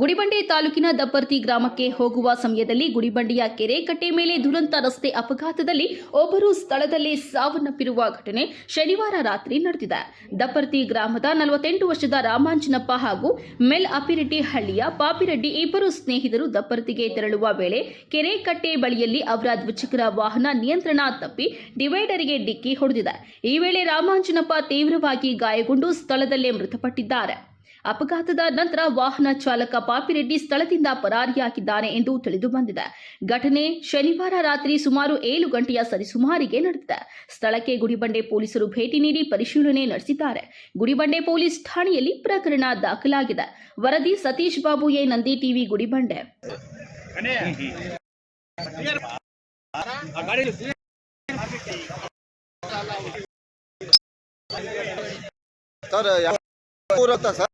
ಗುಡಿಬಂಡೆ ತಾಲೂಕಿನ ದಪ್ಪರ್ತಿ ಗ್ರಾಮಕ್ಕೆ ಹೋಗುವ ಸಮಯದಲ್ಲಿ ಗುಡಿಬಂಡೆಯ ಕೆರೆ ಕಟ್ಟೆ ಮೇಲೆ ದುರಂತ ರಸ್ತೆ ಅಪಘಾತದಲ್ಲಿ ಒಬ್ಬರು ಸ್ಥಳದಲ್ಲೇ ಸಾವನ್ನಪ್ಪಿರುವ ಘಟನೆ ಶನಿವಾರ ರಾತ್ರಿ ನಡೆದಿದೆ. ದಪ್ಪರ್ತಿ ಗ್ರಾಮದ ನಲವತ್ತೆಂಟು ವರ್ಷದ ರಾಮಾಂಜನಪ್ಪ ಹಾಗೂ ಮೆಲ್ ಅಪಿರೆಡ್ಡಿ ಹಳ್ಳಿಯ ಪಾಪಿರೆಡ್ಡಿ ಇಬ್ಬರು ಸ್ನೇಹಿತರು ದಪ್ಪರ್ತಿಗೆ ತೆರಳುವ ವೇಳೆ ಕೆರೆ ಕಟ್ಟೆ ಬಳಿಯಲ್ಲಿ ಅವರ ದ್ವಿಚಕ್ರ ವಾಹನ ನಿಯಂತ್ರಣ ತಪ್ಪಿ ಡಿವೈಡರ್ಗೆ ಡಿಕ್ಕಿ ಹೊಡೆದಿದೆ. ಈ ವೇಳೆ ರಾಮಾಂಜನಪ್ಪ ತೀವ್ರವಾಗಿ ಗಾಯಗೊಂಡು ಸ್ಥಳದಲ್ಲೇ ಮೃತಪಟ್ಟಿದ್ದಾರೆ. ಅಪಘಾತದ ನಂತರ ವಾಹನ ಚಾಲಕ ಪಾಪಿರೆಡ್ಡಿ ಸ್ಥಳದಿಂದ ಪರಾರಿಯಾಗಿದ್ದಾನೆ ಎಂದು ತಿಳಿದು ಬಂದಿದೆ. ಘಟನೆ ಶನಿವಾರ ರಾತ್ರಿ ಸುಮಾರು ಏಳು ಗಂಟೆಯ ಸರಿಸುಮಾರಿಗೆ ನಡೆದಿದೆ. ಸ್ಥಳಕ್ಕೆ ಗುಡಿಬಂಡೆ ಪೊಲೀಸರು ಭೇಟಿ ನೀಡಿ ಪರಿಶೀಲನೆ ನಡೆಸಿದ್ದಾರೆ. ಗುಡಿಬಂಡೆ ಪೊಲೀಸ್ ಠಾಣೆಯಲ್ಲಿ ಪ್ರಕರಣ ದಾಖಲಾಗಿದೆ. ವರದಿ Satish Babu A. Nandi TV Gudibande. Sir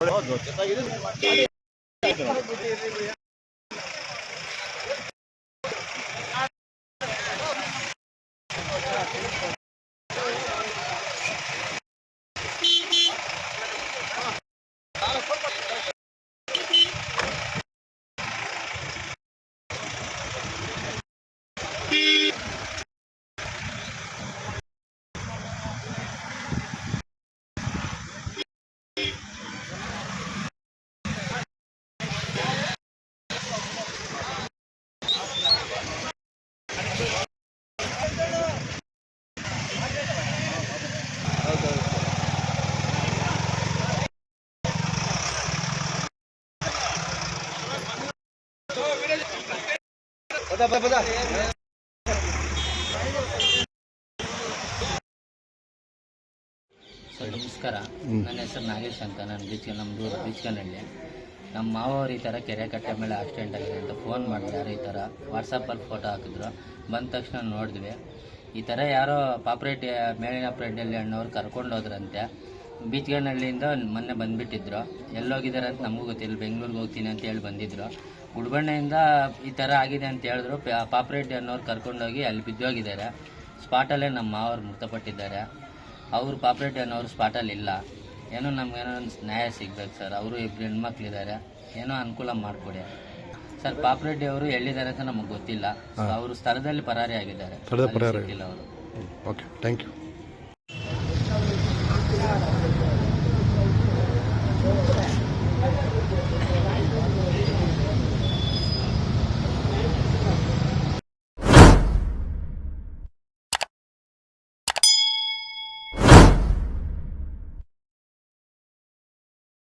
ನೋಡಿ- ಹೌದು, ಗೊತ್ತಾಗಿದೆ. ಪದ ಸರ್ ನಮಸ್ಕಾರ. ನನ್ನ ಹೆಸರು ನಾಗೇಶ್ ಅಂತ. ನಾನು ಬೀಚ್ ನಮ್ಮದು ಬೀಚ್ಕನಹಳ್ಳಿ ನಮ್ಮ ಮಾವವ್ರು ಈ ಥರ ಕೆರೆ ಕಟ್ಟೆ ಮೇಲೆ ಆಕ್ಸಿಡೆಂಟ್ ಆಗಿದೆ ಅಂತ ಫೋನ್ ಮಾಡಿದ್ದಾರೆ ಈ ಥರ. ವಾಟ್ಸಪ್ಪಲ್ಲಿ ಫೋಟೋ ಹಾಕಿದ್ರು. ಬಂದ ತಕ್ಷಣ ನೋಡಿದ್ವಿ. ಈ ಥರ ಯಾರೋ ಪಾಪ್ರೇಟ್ ಮೇಲಿನ ಪ್ರೆಡ್ಡಲ್ಲಿ ಅಣ್ಣವ್ರು ಕರ್ಕೊಂಡು ಹೋದ್ರಂತೆ ಬೀಚ್ಗನಹಳ್ಳಿಯಿಂದ ಮೊನ್ನೆ ಬಂದುಬಿಟ್ಟಿದ್ರು. ಎಲ್ಲೋಗಿದ್ದಾರೆ ಅಂತ ನಮಗೂ ಗೊತ್ತಿಲ್ಲ. ಬೆಂಗಳೂರಿಗೆ ಹೋಗ್ತೀನಿ ಅಂತ ಹೇಳಿ ಬಂದಿದ್ರು. ಗುಡ್ಬಣ್ಣೆಯಿಂದ ಈ ಥರ ಆಗಿದೆ ಅಂತ ಹೇಳಿದ್ರು. ಪ- ಪಾಪ್ರೇಟ್ ಅನ್ನೋರು ಕರ್ಕೊಂಡೋಗಿ ಅಲ್ಲಿ ಬಿದ್ದೋಗಿದ್ದಾರೆ. ಸ್ಪಾಟಲ್ಲೇ ನಮ್ಮ ಮಾವರು ಮೃತಪಟ್ಟಿದ್ದಾರೆ. ಅವರು ಪಾಪ್ರೇಟ್ ಅನ್ನೋರು ಸ್ಪಾಟಲ್ಲಿ ಇಲ್ಲ. ಏನೋ ನಮ್ಗೇನೋ ಒಂದು ನ್ಯಾಯ ಸಿಗ್ಬೇಕು ಸರ್. ಅವರು ಇಬ್ರು ಹೆಣ್ಮಕ್ಳಿದ್ದಾರೆ. ಏನೋ ಅನುಕೂಲ ಮಾಡಿಕೊಡಿ. ಸರ್ ಪಾಪ್ರೆಡ್ಡಿ ಅವರು ಎಲ್ಲಿದ್ದಾರೆ ಅಂತ ನಮಗೆ ಗೊತ್ತಿಲ್ಲ. ಅವರು ಸ್ಥಳದಲ್ಲಿ ಪರಾರಿ ಆಗಿದ್ದಾರೆ ಅವರು. ಓಕೆ. Thank you.